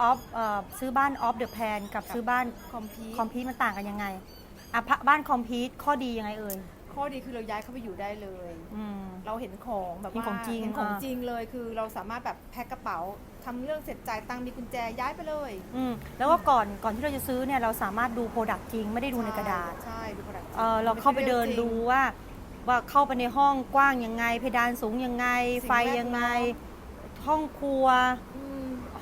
ออฟเอ่อซื้อบ้านออฟเดอะแพนกับซื้อบ้านคอมพีคอมพีทมันต่างกันยังไงอะพะบ้านคอมพีทข้อดียังไงเอ่ยข้อดีคือเราย้ายเข้าไปอยู่ได้เลย อืม เราเห็นของแบบเห็นว่าของจริงเห็นของอ่า จริงเลยคือเราสามารถแบบแพ็คกระเป๋าทำเรื่องเสร็จจ่ายตังค์มีกุญแจย้ายไปเลยอืมแล้วก็ก่อนก่อนที่เราจะซื้อเนี่ยเราสามารถดูโปรดักต์จริงไม่ได้ดูในกระดาษ ใช่ดูกระดาษเออเราเข้าไปเดินดูว่า ว่าเข้าไปในห้องกว้างยังไง เพดานสูงยังไง ไฟยังไง ห้องครัวอืม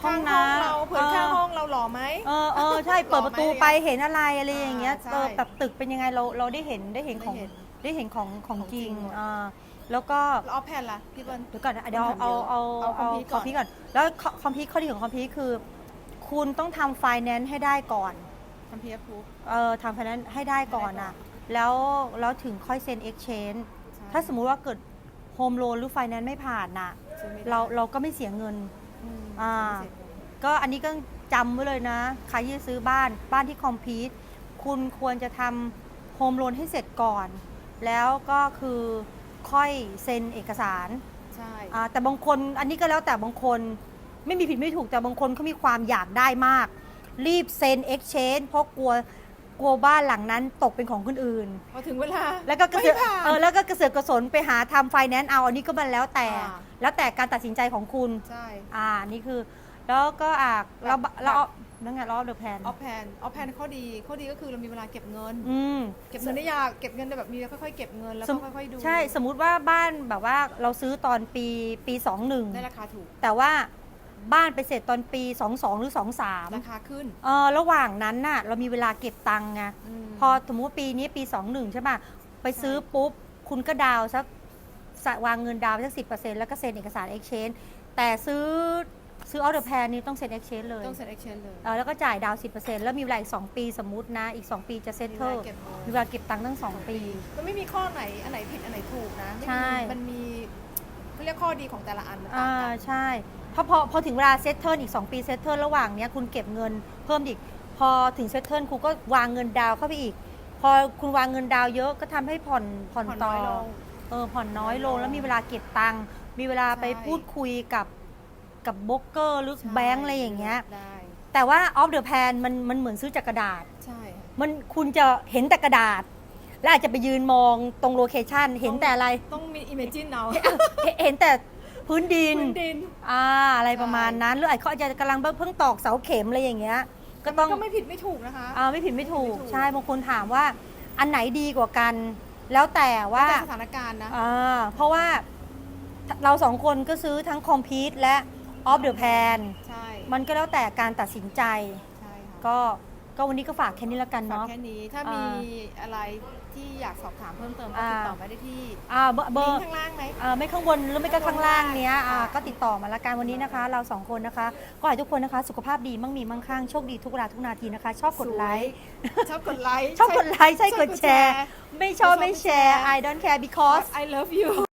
ห้องข้าน้ำเราเผื่อเออข้างห้องเราหล่อไหม เออเออใช่เปิดประตูหล่อไหมไปเห็นอะไรอะไรอย่างเงี้ยอ่าใช่เออแบบตึกเป็นยังไงเราเราได้เห็นได้เห็นของได้เห็นได้เห็นของของของจริงจริงหมดอ่าแล้วก็แล้วเอาแผ่นล่ะพี่เบิ้ลเดี๋ยวก่อนนะเดี๋ยวเอาเอาเอาเอาเอา Complete คอมพิวก่อนแล้วคอมพิวข้อดีของคอมพิวคือ คุณต้องทำไฟแนนซ์ให้ได้ก่อนทำพีเอฟพูฟเออทำไฟแนนซ์ให้ได้ก่อนให้ได้ก่อะอนแล้วแล้วถึงค่อยเซ็น exchange ถ้าสมมุติว่าเกิดโฮมโลนหรือไฟแนนซ์ไม่ผ่านน่ะเราเราก็ไม่เสียเงิน อ่า ก็อันนี้ก็จำไว้เลยนะ ใครที่จะซื้อบ้านบ้านที่คอมพิวคุณควรจะทำโฮมโลนให้เสร็จก่อน แล้วก็คือค่อยเซ็นเอกสารใช่อ่าแต่บางคนอันนี้ก็แล้วแต่บางคนไม่มีผิดไม่ถูกแต่บางคนเขามีความอยากได้มาก รีบเซ็น exchange เพราะกลัว กลัวบ้านหลังนั้นตกเป็นของคนอื่น พอถึงเวลา แล้วก็กระเสือกไม่ผ่านเออแล้วก็กระเสือกกระสนไปหาทำไฟแนนซ์เอาอันนี้ก็มันแล้วแต่ อ่า แล้วแต่การตัดสินใจของคุณ ใช่ อ่านี่คือ แล้วก็อ่าเราแบบ เรานั่นไงรอบเดอะแพนออฟแพนออฟแพนข้อดีข้อดีก็คือเรามีเวลาเก็บเงิน อืม เก็บเงินได้ยากเก็บเงินได้แบบมีค่อยๆเก็บเงินแล้วสม ก็ค่อยๆดูใช่สมมุติว่าบ้านแบบว่าเราซื้อตอนปีปีได้รา21คาถูก แต่ว่า บ้านไปเสร็จตอนปี 22 หรือ23ราคาขึ้น เออระหว่างนั้นน่ะเรามีเวลาเก็บตังค์ไงมพอสมมติว่าปีนี้ปี 21 ใช่ป่ะ ไปซื้อปุ๊บ คุณก็ดาวน์สักสะวางเงินดาวน์สักสิแล้วก็เซ็นเอกสาร exchange แต่ซื้อซื้อ out of plan นี่ต้องเซ็น exchange เลยต้องเซ็น exchange เลยเออแล้วก็จ่ายดาวน์10%แล้วมีเวลาอีก 2 ปีสมมุตินะ อีก 2 ปีจะมีเว settle ลาเก็บเงินมีเวลาเก็บตังค์ตั้ง 2 ปี มันไม่มีข้อไหน อันไหนผิด อันไหนถูกนะไม่มีใช่ มันมีเขาเรียกข้อดีของแต่ละอันมันต่าอ่างกัน ใช่ พอพอพอถึงเวลาเซตเทิลอีก 2 ปีเซตเทิลระหว่างเนี้ยคุณเก็บเงินเพิ่มอีก พอถึงเซตเทิลคุณก็วางเงินดาวน์เข้าไปอีก พอคุณวางเงินดาวน์เยอะก็ทำให้ผ่อนผ่อนผ่อนต่น้ออยลง เออผ่อนน้อยลงน้อยลงแล้วมีเวลาเก็บตังค์มีเวลาไปใช่ พูดคุยกับกับโบรกเกอร์หรือใช่แบงก์อะไรอย่างเงี้ย ได้แต่ว่าออฟเดอะแพนมันมันเหมือนซื้อจากกระดาษ ใช่ค่ะมันคุณจะเห็นแต่กระดาษ และอาจจะไปยืนมองตรงโลเคชันเห็นแต่อะไร ต้องมี imagine เอา เห็นเห็นแต่ พื้นดินพื้นดิน อ่าอะไรประมาณใช่นั้นหรืออาจเขาอาจจะกำลังเพิ่งตอกเสาเข็มอะไรอย่างเงี้ย ก็ต้องก็ไม่ผิดไม่ถูกนะคะ อ่าไม่ผิดไม่ถูกไม่ถูกใช่บางคนถามว่า อันไหนดีกว่ากัน แล้วแต่ว่าแต่สถานการณ์นะอ่าเพราะว่าเราสองคนก็ซื้อทั้งคอมพิวและออฟเดอะแพนใช่ มันก็แล้วแต่การตัดสินใจ ใช่ค่ะ ก็ก็วันนี้ก็ฝากแค่นี้แล้วกันฝากเนาะแค่นี้ ถ้าอ่ามีมีอะไร ที่อยากสอบถามเพิ่มเติมก็อ่าติดต่อมาได้ที่อ่าเบอร์เบอลิงร์ก์ข้างล่างไหม อ่าไม่ข้างบนหรือไม่ก็ข้างล่างเนี้ยอ่าค่ะก็ติดต่อมาละกันวันนี้นะคะ เราสองคนนะคะ ก็ขอให้ทุกคนนะคะ สุขภาพดีมั่งมีมั่งคั่งโชคดีทุกเวลาทุกนาทีนะคะ ชอบกดไลค์ ชอบกดไลค์ ชอบกดไลค์ใช่กดแชร์ ไม่ชอบไม่แชร์ I don't care because I love you